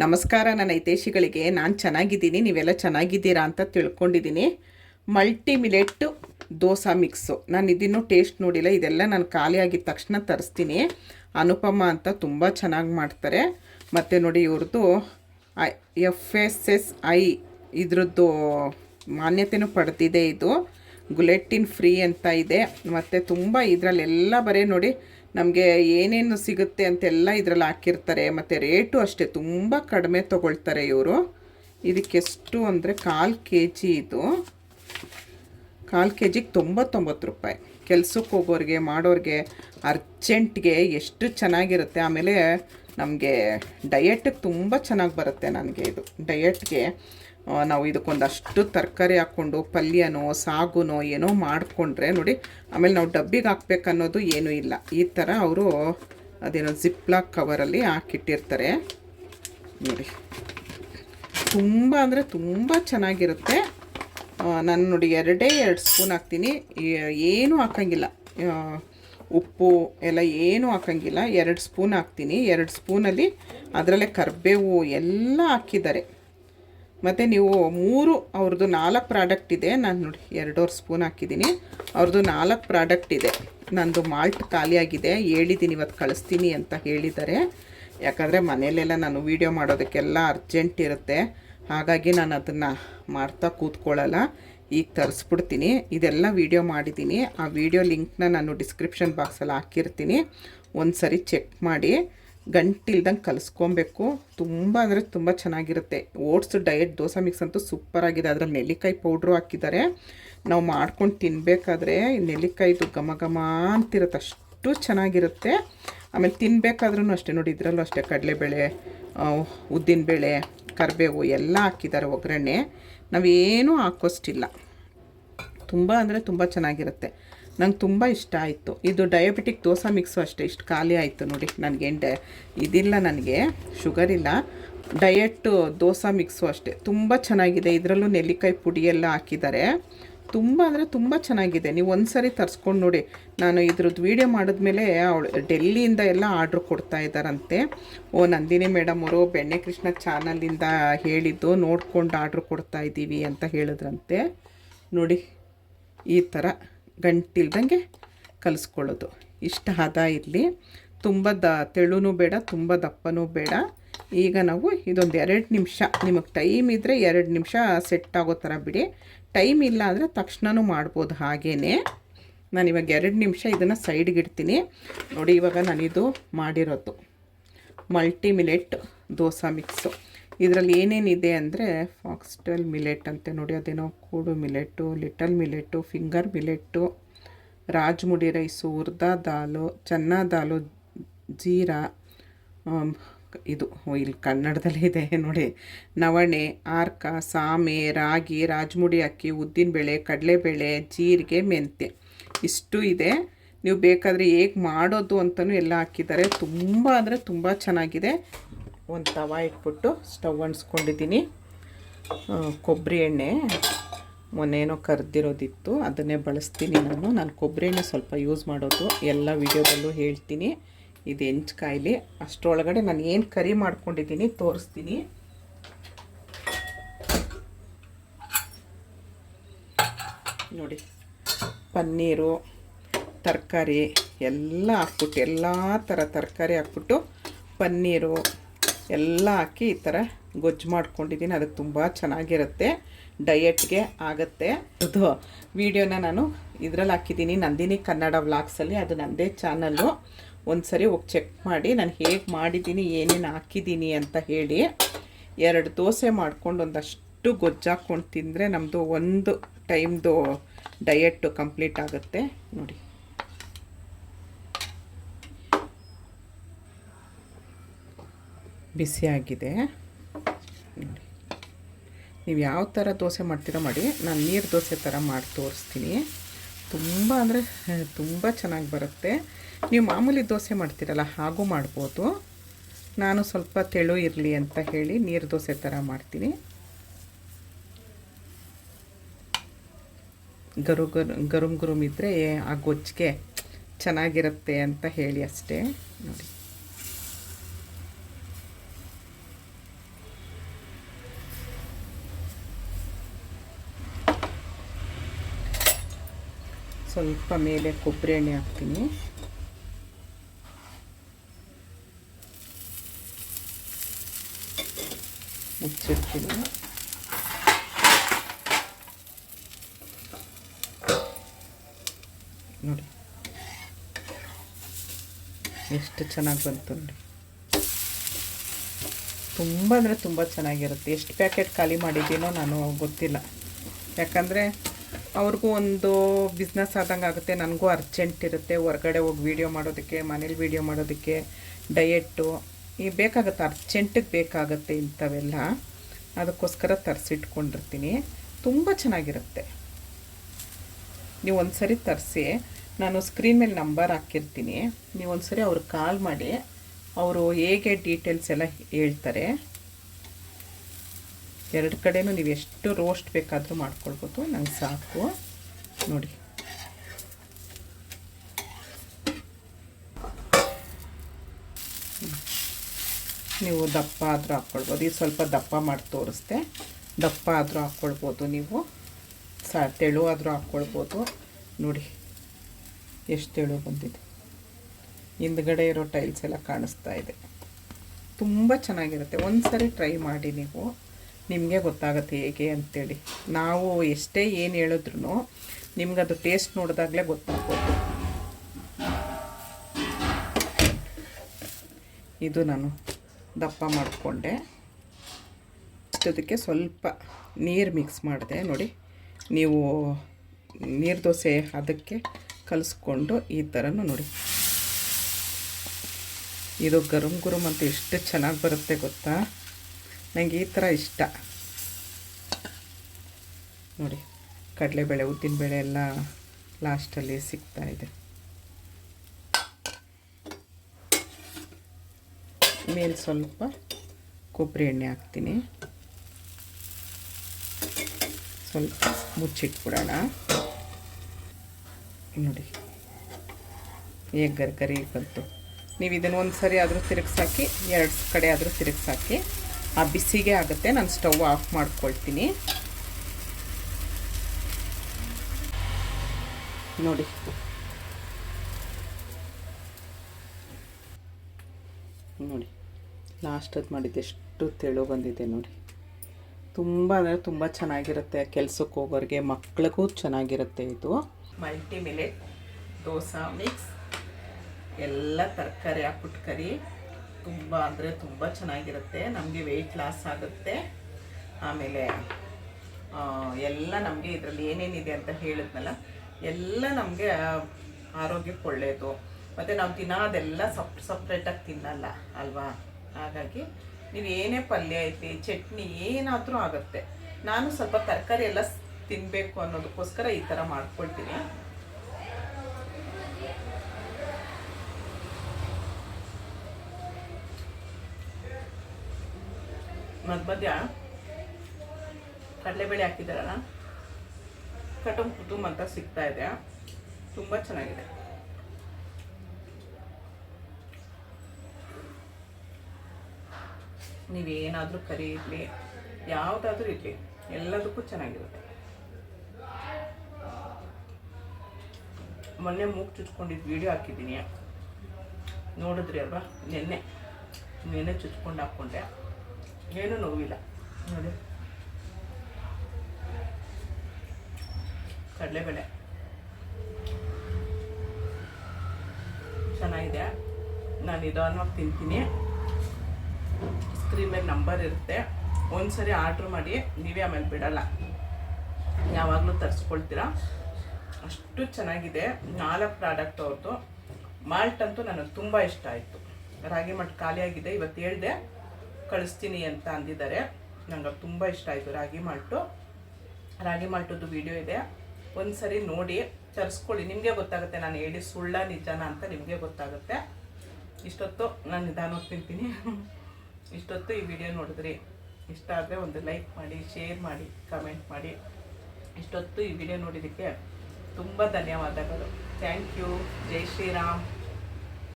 ನಮಸ್ಕಾರ, ನನ್ನ ಹಿತೈಷಿಗಳಿಗೆ. ನಾನು ಚೆನ್ನಾಗಿದ್ದೀನಿ, ನೀವೆಲ್ಲ ಚೆನ್ನಾಗಿದ್ದೀರಾ ಅಂತ ತಿಳ್ಕೊಂಡಿದ್ದೀನಿ. Multi millet dosa mix. ನಾನು ಇದನ್ನು ಟೇಸ್ಟ್ ನೋಡಿಲ್ಲ, ಇದೆಲ್ಲ ನಾನು ಖಾಲಿ ಆಗಿದ ತಕ್ಷಣ ತರಿಸ್ತೀನಿ. ಅನುಪಮ ಅಂತ ತುಂಬ ಚೆನ್ನಾಗಿ ಮಾಡ್ತಾರೆ. ಮತ್ತು ನೋಡಿ ಇವ್ರದ್ದು I F S S I ಇದ್ರದ್ದು ಮಾನ್ಯತೆನೂ ಪಡೆದಿದೆ ಇದು. ಗುಲೆಟ್ಟಿನ್ ಫ್ರೀ ಅಂತ ಇದೆ. ಮತ್ತು ತುಂಬ ಇದರಲ್ಲೆಲ್ಲ ಬರೀ ನೋಡಿ ನಮಗೆ ಏನೇನು ಸಿಗುತ್ತೆ ಅಂತೆಲ್ಲ ಇದರಲ್ಲಿ ಹಾಕಿರ್ತಾರೆ, ಮತ್ತು ರೇಟು ಅಷ್ಟೇ ತುಂಬ ಕಡಿಮೆ ತೊಗೊಳ್ತಾರೆ ಇವರು. ಇದಕ್ಕೆಷ್ಟು ಅಂದರೆ ಕಾಲು ಕೆ ಜಿ ಇದು. ಕಾಲು ಕೆ ಜಿಗೆ ತೊಂಬತ್ತೊಂಬತ್ತು ರೂಪಾಯಿ. ಕೆಲ್ಸಕ್ಕೆ ಹೋಗೋರಿಗೆ, ಮಾಡೋರಿಗೆ, ಅರ್ಜೆಂಟ್ಗೆ ಎಷ್ಟು ಚೆನ್ನಾಗಿರುತ್ತೆ. ಆಮೇಲೆ ನಮಗೆ ಡಯಟಿಗೆ ತುಂಬ ಚೆನ್ನಾಗಿ ಬರುತ್ತೆ ನನಗೆ ಇದು. ಡಯೆಟ್ಗೆ ನಾವು ಇದಕ್ಕೊಂದಷ್ಟು ತರಕಾರಿ ಹಾಕ್ಕೊಂಡು, ಪಲ್ಯನೋ, ಸಾಗುನೋ ಏನೋ ಮಾಡಿಕೊಂಡ್ರೆ ನೋಡಿ, ಆಮೇಲೆ ನಾವು ಡಬ್ಬಿಗೆ ಹಾಕ್ಬೇಕನ್ನೋದು ಏನೂ ಇಲ್ಲ. ಈ ಥರ ಅವರು ಅದೇನೋ ಜಿಪ್ಲಾಕ್ ಕವರಲ್ಲಿ ಹಾಕಿಟ್ಟಿರ್ತಾರೆ. ನೋಡಿ. ತುಂಬ ಅಂದರೆ ತುಂಬ ಚೆನ್ನಾಗಿರುತ್ತೆ. ನಾನು ನೋಡಿ ಎರಡೇ ಎರಡು ಸ್ಪೂನ್ ಹಾಕ್ತೀನಿ. ಏನೂ ಹಾಕಂಗಿಲ್ಲ. ಉಪ್ಪು ಎಲ್ಲ ಏನೂ ಹಾಕಂಗಿಲ್ಲ. ಎರಡು ಸ್ಪೂನ್ ಹಾಕ್ತೀನಿ. ಎರಡು ಸ್ಪೂನಲ್ಲಿ ಅದರಲ್ಲೇ ಕರಿಬೇವು ಎಲ್ಲ ಹಾಕಿದ್ದಾರೆ. ಮತ್ತು ನೀವು ಮೂರು, ಅವ್ರದ್ದು ನಾಲ್ಕು ಪ್ರಾಡಕ್ಟ್ ಇದೆ. ನಾನು ನೋಡಿ, ಎರಡೂವರೆ ಸ್ಪೂನ್ ಹಾಕಿದ್ದೀನಿ ಅವ್ರದ್ದು ನಾಲ್ಕು ಪ್ರಾಡಕ್ಟ್ ಇದೆ. ನಂದು ಮಾಲ್ಟ್ ಖಾಲಿಯಾಗಿದೆ. ಹೇಳಿದ್ದೀನಿ ಇವತ್ತು ಕಳಿಸ್ತೀನಿ ಅಂತ ಹೇಳಿದ್ದಾರೆ. ಯಾಕಂದರೆ ಮನೆಯಲ್ಲೆಲ್ಲ ನಾನು ವೀಡಿಯೋ ಮಾಡೋದಕ್ಕೆಲ್ಲ ಅರ್ಜೆಂಟ್ ಇರುತ್ತೆ. ಹಾಗಾಗಿ ನಾನು ಅದನ್ನು ಮಾಡ್ತಾ ಕೂತ್ಕೊಳ್ಳಲ್ಲ. ಈಗ ತರಿಸ್ಬಿಡ್ತೀನಿ. ಇದೆಲ್ಲ ವೀಡಿಯೋ ಮಾಡಿದ್ದೀನಿ ಆ ವೀಡಿಯೋ ಲಿಂಕ್ನ ನಾನು ಡಿಸ್ಕ್ರಿಪ್ಷನ್ ಬಾಕ್ಸಲ್ಲಿ ಹಾಕಿರ್ತೀನಿ. ಒಂದು ಸರಿ ಚೆಕ್ ಮಾಡಿ. ಗಂಟಿಲ್ದಂಗೆ ಕಲಿಸ್ಕೊಬೇಕು. ತುಂಬ ಅಂದರೆ ತುಂಬ ಚೆನ್ನಾಗಿರುತ್ತೆ. ಓಟ್ಸ್ ಡಯಟ್, ದೋಸೆ ಮಿಕ್ಸ್ ಅಂತೂ ಸೂಪರಾಗಿದೆ ಅದರಲ್ಲಿ ನೆಲ್ಲಿಕಾಯಿ ಪೌಡ್ರು ಹಾಕಿದ್ದಾರೆ. ನಾವು ಮಾಡ್ಕೊಂಡು ತಿನ್ನಬೇಕಾದ್ರೆ ನೆಲ್ಲಿಕಾಯಿದು ಘಮ ಘಮ ಅಂತಿರುತ್ತೆ. ಅಷ್ಟು ಚೆನ್ನಾಗಿರುತ್ತೆ. ಆಮೇಲೆ ತಿನ್ನಬೇಕಾದ್ರೂ ಅಷ್ಟೇ ನೋಡಿ, ಇದರಲ್ಲೂ ಅಷ್ಟೇ ಕಡಲೆಬೇಳೆ ಉದ್ದಿನಬೇಳೆ, ಕರಿಬೇವು ಎಲ್ಲ ಹಾಕಿದ್ದಾರೆ ಒಗ್ಗರಣೆ. ನಾವೇನೂ ಹಾಕೋಷ್ಟಿಲ್ಲ. ತುಂಬ ಅಂದರೆ ತುಂಬ ಚೆನ್ನಾಗಿರುತ್ತೆ. ನಂಗೆ ತುಂಬ ಇಷ್ಟ ಆಯಿತು. ಇದು ಡಯಾಬಿಟಿಕ್ ದೋಸೆ ಮಿಕ್ಸು ಅಷ್ಟೇ. ಇಷ್ಟು ಖಾಲಿ ಆಯಿತು ನೋಡಿ, ನನಗೆ ಡ ಇದಿಲ್ಲ ನನಗೆ ಶುಗರ್ ಇಲ್ಲ. ಡಯಟ್ ದೋಸೆ ಮಿಕ್ಸು ಅಷ್ಟೇ. ತುಂಬ ಚೆನ್ನಾಗಿದೆ. ಇದರಲ್ಲೂ ನೆಲ್ಲಿಕಾಯಿ ಪುಡಿ ಎಲ್ಲ ಹಾಕಿದ್ದಾರೆ. ತುಂಬ ಅಂದರೆ ತುಂಬ ಚೆನ್ನಾಗಿದೆ. ನೀವು ಒಂದು ಸರಿ ತರಿಸ್ಕೊಂಡು ನೋಡಿ. ನಾನು ಇದ್ರದ್ದು ವೀಡಿಯೋ ಮಾಡಿದ್ಮೇಲೆ ಅವಳು ಡೆಲ್ಲಿಯಿಂದ ಎಲ್ಲ ಆರ್ಡ್ರ್ ಕೊಡ್ತಾ ಇದ್ದಾರಂತೆ. ಓ, ನಂದಿನಿ ಮೇಡಮ್ ಅವರು ಬೆಣ್ಣೆ ಕೃಷ್ಣ ಚಾನಲಿಂದ ಹೇಳಿದ್ದು ನೋಡ್ಕೊಂಡು ಆರ್ಡ್ರ್ ಕೊಡ್ತಾ ಇದ್ದೀವಿ ಅಂತ ಹೇಳಿದ್ರಂತೆ. ನೋಡಿ, ಈ ಥರ ಗಂಟಿಲ್ದಂಗೆ ಕಲಿಸ್ಕೊಳ್ಳೋದು. ಇಷ್ಟ ಹದ ಇರಲಿ. ತುಂಬ ದ, ತೆಳುನೂ ಬೇಡ, ತುಂಬ ದಪ್ಪನೂ ಬೇಡ. ಈಗ ನಾವು ಇದೊಂದು ಎರಡು ನಿಮಿಷ. ನಿಮಗೆ ಟೈಮ್ ಇದ್ದರೆ ಎರಡು ನಿಮಿಷ ಸೆಟ್ ಆಗೋ ಥರ ಬಿಡಿ. ಟೈಮ್ ಇಲ್ಲ ಅಂದರೆ ತಕ್ಷಣವೂ ಮಾಡ್ಬೋದು ಹಾಗೇ ನಾನು ಇವಾಗ ಎರಡು ನಿಮಿಷ ಇದನ್ನು ಸೈಡ್ಗೆ ಇಡ್ತೀನಿ. ನೋಡಿ ಇವಾಗ ನಾನಿದು ಮಾಡಿರೋದು. Multi millet dosa mix. ಇದರಲ್ಲಿ ಏನೇನಿದೆ ಅಂದರೆ ಫಾಕ್ಸ್ಟಲ್ ಮಿಲೆಟ್ ಅಂತೆ ನೋಡಿ, ಅದೇನೋ kodo millet little millet finger millet Rajmudi rice, ಉರ್ದಾ ದಾಲು, ಚನ್ನ ದಾಲು, ಜೀರಾ ಇದು ಇಲ್ಲಿ ಕನ್ನಡದಲ್ಲೇ ಇದೆ ನೋಡಿ. ನವಣೆ, ಆರ್ಕ, ಸಾಮೆ, ರಾಗಿ, ರಾಜ್ಮುಡಿ ಅಕ್ಕಿ ಉದ್ದಿನಬೇಳೆ ಕಡಲೆಬೇಳೆ, ಜೀರಿಗೆ, ಮೆಂತ್ಯ. ಇಷ್ಟು ಇದೆ. ನೀವು ಬೇಕಾದರೆ ಹೇಗೆ ಮಾಡೋದು ಅಂತಲೂ ಎಲ್ಲ ಹಾಕಿದ್ದಾರೆ. ತುಂಬ ಅಂದರೆ ತುಂಬ ಚೆನ್ನಾಗಿದೆ. ಒಂದು ತವ ಇಟ್ಬಿಟ್ಟು ಸ್ಟವ್ ಅಂಟಿಸ್ಕೊಂಡಿದ್ದೀನಿ. ಆ, ಕೊಬ್ಬರಿ ಎಣ್ಣೆ. ಮೊನ್ನೇನೋ ಕರೆದಿರೋದಿತ್ತು ಅದನ್ನೇ ಬಳಸ್ತೀನಿ ನಾನು. ನಾನು ಕೊಬ್ಬರಿ ಎಣ್ಣೆ ಸ್ವಲ್ಪ ಯೂಸ್ ಮಾಡೋದು ಎಲ್ಲ ವಿಡಿಯೋದಲ್ಲೂ ಹೇಳ್ತೀನಿ. ಇದು ಹೆಂಚ್ಕಾಯಿಲಿ ಅಷ್ಟರೊಳಗಡೆ ನಾನು ಏನು ಕರಿ ಮಾಡ್ಕೊಂಡಿದ್ದೀನಿ ತೋರಿಸ್ತೀನಿ. ನೋಡಿ ಪನ್ನೀರು ತರಕಾರಿ ಎಲ್ಲ ಹಾಕ್ಬಿಟ್ಟು ಎಲ್ಲ ಥರ ತರಕಾರಿ ಹಾಕ್ಬಿಟ್ಟು ಪನ್ನೀರು ಎಲ್ಲ ಹಾಕಿ ಈ ಥರ ಗೊಜ್ಜು ಮಾಡ್ಕೊಂಡಿದ್ದೀನಿ. ಅದಕ್ಕೆ ತುಂಬ ಚೆನ್ನಾಗಿರುತ್ತೆ. ಡಯೆಟ್ಗೆ ಆಗುತ್ತೆ. ಅದು ವಿಡಿಯೋನ ನಾನು ಇದರಲ್ಲಿ ಹಾಕಿದ್ದೀನಿ. ನಂದಿನಿ ಕನ್ನಡ ವ್ಲಾಗ್ಸಲ್ಲಿ. ಅದು ನನ್ನದೇ ಚಾನಲ್ಲು. ಒಂದು ಸರಿ ಹೋಗಿ ಚೆಕ್ ಮಾಡಿ. ನಾನು ಹೇಗೆ ಮಾಡಿದ್ದೀನಿ, ಏನೇನು ಹಾಕಿದ್ದೀನಿ ಅಂತ ಹೇಳಿ. ಎರಡು ದೋಸೆ ಮಾಡ್ಕೊಂಡು ಒಂದಷ್ಟು ಗೊಜ್ಜು ಹಾಕ್ಕೊಂಡು ತಿಂದರೆ ನಮ್ಮದು ಒಂದು ಟೈಮ್ದು ಡಯೆಟ್ಟು ಕಂಪ್ಲೀಟ್ ಆಗುತ್ತೆ. ನೋಡಿ. ಬಿಸಿಯಾಗಿದೆ ನೋಡಿ ನೀವು ಯಾವ ಥರ ದೋಸೆ ಮಾಡ್ತೀರೋ ಮಾಡಿ, ನಾನು ನೀರು ದೋಸೆ ಥರ ಮಾಡಿ ತೋರಿಸ್ತೀನಿ. ತುಂಬ ಅಂದರೆ, ತುಂಬ ಚೆನ್ನಾಗಿ ಬರುತ್ತೆ. ನೀವು ಮಾಮೂಲಿ ದೋಸೆ ಮಾಡ್ತೀರಲ್ಲ, ಹಾಗೂ ಮಾಡ್ಬೋದು. ನಾನು ಸ್ವಲ್ಪ ತೆಳು ಇರಲಿ ಅಂತ ಹೇಳಿ ನೀರು ದೋಸೆ ಥರ ಮಾಡ್ತೀನಿ. ಗರು ಗರು ಗರುಮ್ ಗುರುಮ್ ಇದ್ದರೆ ಆ ಗೊಜ್ಜಿಗೆ ಚೆನ್ನಾಗಿರುತ್ತೆ ಅಂತ ಹೇಳಿ ಅಷ್ಟೇ. ನೋಡಿ. ಸ್ವಲ್ಪ ಮೇಲೆ ಕೊಬ್ಬರಿ ಎಣ್ಣೆ ಹಾಕ್ತೀನಿ. ಮುಚ್ಚಿರ್ತೀನಿ ನೋಡಿ. ಎಷ್ಟು ಚೆನ್ನಾಗಿ ಬಂತು ನೋಡಿ. ತುಂಬ ಅಂದರೆ ತುಂಬ ಚೆನ್ನಾಗಿರುತ್ತೆ. ಎಷ್ಟು ಪ್ಯಾಕೆಟ್ ಖಾಲಿ ಮಾಡಿದ್ದೀನೋ ನಾನು ಗೊತ್ತಿಲ್ಲ. ಯಾಕಂದರೆ ಅವ್ರಿಗೂ ಒಂದು ಬಿಸ್ನೆಸ್ ಆದಂಗೆ ಆಗುತ್ತೆ, ನನಗೂ ಅರ್ಜೆಂಟ್ ಇರುತ್ತೆ ಹೊರಗಡೆ ಹೋಗಿ ವೀಡಿಯೋ ಮಾಡೋದಕ್ಕೆ, ಮನೇಲಿ ವೀಡಿಯೋ ಮಾಡೋದಕ್ಕೆ ಡಯೆಟ್ಟು ಈ ಬೇಕಾಗುತ್ತೆ ಅರ್ಜೆಂಟಿಗೆ ಬೇಕಾಗುತ್ತೆ ಇಂಥವೆಲ್ಲ. ಅದಕ್ಕೋಸ್ಕರ ತರಿಸಿಟ್ಕೊಂಡಿರ್ತೀನಿ. ತುಂಬ ಚೆನ್ನಾಗಿರುತ್ತೆ. ನೀವು ಒಂದು ಸರಿ ತರಿಸಿ, ನಾನು ಸ್ಕ್ರೀನ್ ಮೇಲೆ ನಂಬರ್ ಹಾಕಿರ್ತೀನಿ. ನೀವು ಸರಿ ಅವ್ರಿಗೆ ಕಾಲ್ ಮಾಡಿ, ಅವರು ಹೇಗೆ ಡೀಟೇಲ್ಸ್ ಎಲ್ಲ ಹೇಳ್ತಾರೆ. ಎರಡು ಕಡೆನೂ ನೀವು ಎಷ್ಟು ರೋಸ್ಟ್ ಬೇಕಾದರೂ ಮಾಡ್ಕೊಳ್ಬೋದು. ನಂಗೆ ಸಾಕು. ನೋಡಿ. ನೀವು ದಪ್ಪ ಆದರೂ ಹಾಕ್ಕೊಳ್ಬೋದು. ಇದು ಸ್ವಲ್ಪ ದಪ್ಪ ಮಾಡಿ ತೋರಿಸ್ದೆ. ದಪ್ಪ ಆದರೂ ಹಾಕ್ಕೊಳ್ಬೋದು ನೀವು. ಸ, ತೆಳು ಆದರೂ ಹಾಕ್ಕೊಳ್ಬೋದು. ನೋಡಿ. ಎಷ್ಟು ತೆಳು ಬಂದಿದೆ. ಹಿಂದ್ಗಡೆ ಇರೋ ಟೈಲ್ಸ್ ಎಲ್ಲ ಕಾಣಿಸ್ತಾ ಇದೆ. ತುಂಬ ಚೆನ್ನಾಗಿರುತ್ತೆ. ಒಂದು ಸರಿ ಟ್ರೈ ಮಾಡಿ ನೀವು. ನಿಮಗೆ ಗೊತ್ತಾಗುತ್ತೆ ಹೇಗೆ ಅಂತೇಳಿ. ನಾವು ಎಷ್ಟೇ ಏನು ಹೇಳಿದ್ರು ಅದು ಟೇಸ್ಟ್ ನೋಡಿದಾಗಲೇ ಗೊತ್ತಾಗ್ಬೋದು. ಇದು ನಾನು ದಪ್ಪ ಮಾಡಿಕೊಂಡೆ. ಅಷ್ಟೊದಕ್ಕೆ ಸ್ವಲ್ಪ ನೀರು ಮಿಕ್ಸ್ ಮಾಡಿದೆ. ನೋಡಿ, ನೀವು ನೀರು ದೋಸೆ ಅದಕ್ಕೆ ಕಲಿಸ್ಕೊಂಡು ಈ ಥರನೂ ನೋಡಿ. ಇದು ಗರಂ ಗುರುಮ್ ಅಂತ ಎಷ್ಟು ಚೆನ್ನಾಗಿ ಬರುತ್ತೆ ಗೊತ್ತಾ? ನನಗೆ ಈ ಥರ ಇಷ್ಟ. ನೋಡಿ, ಕಡಲೆಬೇಳೆ ಉದ್ದಿನಬೇಳೆ ಎಲ್ಲ ಲಾಸ್ಟಲ್ಲಿ ಸಿಗ್ತಾ ಇದೆ. ಮೇಲೆ ಸ್ವಲ್ಪ ಕೊಬ್ಬರಿ ಎಣ್ಣೆ ಹಾಕ್ತೀನಿ. ಸ್ವಲ್ಪ ಮುಚ್ಚಿಟ್ಬಿಡೋಣ. ನೋಡಿ, ಹೇಗೆ ಗರ್ಗರಿ ಬಂತು. ನೀವು ಇದನ್ನು ಒಂದು ಸರಿ ಆದರೂ ತಿರುಗಿಸಾಕಿ, ಎರಡು ಕಡೆ ಆದರೂ ತಿರುಗಿಸಾಕಿ. ಆ ಬಿಸಿಗೆ ಆಗುತ್ತೆ, ನಾನು ಸ್ಟವ್ ಆಫ್ ಮಾಡ್ಕೊಳ್ತೀನಿ. ನೋಡಿ. ನೋಡಿ ಲಾಸ್ಟದ್ದು ಮಾಡಿದ್ದು ಎಷ್ಟು ತೆಳು ಬಂದಿದೆ ನೋಡಿ. ತುಂಬ ಅಂದರೆ ತುಂಬ ಚೆನ್ನಾಗಿರುತ್ತೆ ಕೆಲ್ಸಕ್ಕೆ ಹೋಗೋರಿಗೆ, ಮಕ್ಳಿಗೂ ಚೆನ್ನಾಗಿರುತ್ತೆ ಇದು. ಮಲ್ಟಿ ಮಿಲೆಟ್ ದೋಸೆ, ಮಿಕ್ಸ್, ಎಲ್ಲ ತರಕಾರಿ ಹಾಕ್ಬಿಟ್ಟು ಕರಿ. ತುಂಬ ಅಂದರೆ ತುಂಬ ಚೆನ್ನಾಗಿರುತ್ತೆ. ನಮಗೆ ವೆಯ್ಟ್ ಲಾಸ್ ಆಗುತ್ತೆ. ಆಮೇಲೆ ಎಲ್ಲ ನಮಗೆ ಇದರಲ್ಲಿ ಏನೇನಿದೆ ಅಂತ ಹೇಳಿದ್ನಲ್ಲ, ಎಲ್ಲ ನಮಗೆ ಆರೋಗ್ಯಕ್ಕೆ ಒಳ್ಳೆಯದು ಮತ್ತು ನಾವು ದಿನ ಅದೆಲ್ಲ ಸಪ್ ಸಪ್ರೇಟಾಗಿ ತಿನ್ನಲ್ಲ, ಅಲ್ವಾ? ಹಾಗಾಗಿ ನೀವು ಏನೇ ಪಲ್ಯ ಐತಿ, ಚಟ್ನಿ ಏನಾದರೂ ಆಗುತ್ತೆ. ನಾನು ಸ್ವಲ್ಪ ತರಕಾರಿ ಎಲ್ಲ ತಿನ್ನಬೇಕು ಅನ್ನೋದಕ್ಕೋಸ್ಕರ ಈ ಥರ ಮಾಡ್ಕೊಳ್ತೀನಿ. ಮಧ್ಯ ಮಧ್ಯ ಕಡಲೆಬೇಳೆ ಹಾಕಿದಾರಲ್ಲ ಕಟಮ್ ಕುಟುಂಬ ಅಂತ ಸಿಗ್ತಾ ಇದೆ. ತುಂಬ ಚೆನ್ನಾಗಿದೆ. ನೀವೇನಾದರೂ ಕರಿ ಇರಲಿ, ಯಾವುದಾದ್ರೂ ಇರಲಿ, ಎಲ್ಲದಕ್ಕೂ ಚೆನ್ನಾಗಿರುತ್ತೆ. ಮೊನ್ನೆ ಮೂಗು ಚುಚ್ಕೊಂಡಿದ್ದು ವಿಡಿಯೋ ಹಾಕಿದ್ದೀನಿ. ನೋಡಿದ್ರಿ ಅಲ್ವಾ? ನಿನ್ನೆ. ನಿನ್ನೆ ಚುಚ್ಕೊಂಡು ಹಾಕ್ಕೊಂಡೆ. ಏನೂ ನೋವಿಲ್ಲ. ನೋಡಿ. ಕಡಲೆಬೇಳೆ. ಚೆನ್ನಾಗಿದೆ. ನಾನು ನಿಧಾನವಾಗಿ ತಿಂತೀನಿ. ಸ್ಕ್ರೀನ್ ಮೇಲೆ ನಂಬರ್ ಇರುತ್ತೆ. ಒಂದ್ಸರಿ ಆರ್ಡ್ರ್ ಮಾಡಿ ನೀವೇ ಆಮೇಲೆ ಬಿಡಲ್ಲ. ಯಾವಾಗಲೂ ತರಿಸ್ಕೊಳ್ತೀರಾ? ಅಷ್ಟು ಚೆನ್ನಾಗಿದೆ. ನಾಲ್ಕು ಪ್ರಾಡಕ್ಟ್ ಅವ್ರದ್ದು ಮಾಲ್ಟ್ ಅಂತೂ ನನಗೆ ತುಂಬ ಇಷ್ಟ ಆಯಿತು. ರಾಗಿ ಮಟ್ ಖಾಲಿಯಾಗಿದೆ. ಇವತ್ತು ಹೇಳಿದೆ. ಕಳಿಸ್ತೀನಿ ಅಂತ ಅಂದಿದ್ದಾರೆ. ನಂಗೆ ತುಂಬ ಇಷ್ಟ ಆಯಿತು. ರಾಗಿ ಮಾಲ್ಟು. ರಾಗಿ ಮಾಲ್ಟದ್ದು ವಿಡಿಯೋ ಇದೆ. ಒಂದು ಸರಿ ನೋಡಿ, ತರಿಸ್ಕೊಳ್ಳಿ. ನಿಮಗೆ ಗೊತ್ತಾಗುತ್ತೆ ನಾನು ಹೇಳಿ ಸುಳ್ಳ ನಿಜಾನ ಅಂತ ನಿಮಗೆ ಗೊತ್ತಾಗುತ್ತೆ. ಇಷ್ಟೊತ್ತು ನಾನು ನಿಧಾನವಾಗಿ ತಿಂತೀನಿ. ಇಷ್ಟೊತ್ತು ಈ ವಿಡಿಯೋ ನೋಡಿದ್ರಿ. ಇಷ್ಟ ಆದರೆ ಒಂದು ಲೈಕ್ ಮಾಡಿ ಶೇರ್ ಮಾಡಿ ಕಮೆಂಟ್ ಮಾಡಿ. ಇಷ್ಟೊತ್ತು ಈ ವಿಡಿಯೋ ನೋಡಿದ್ದಕ್ಕೆ ತುಂಬ ಧನ್ಯವಾದಗಳು. Thank you Jai Shriram.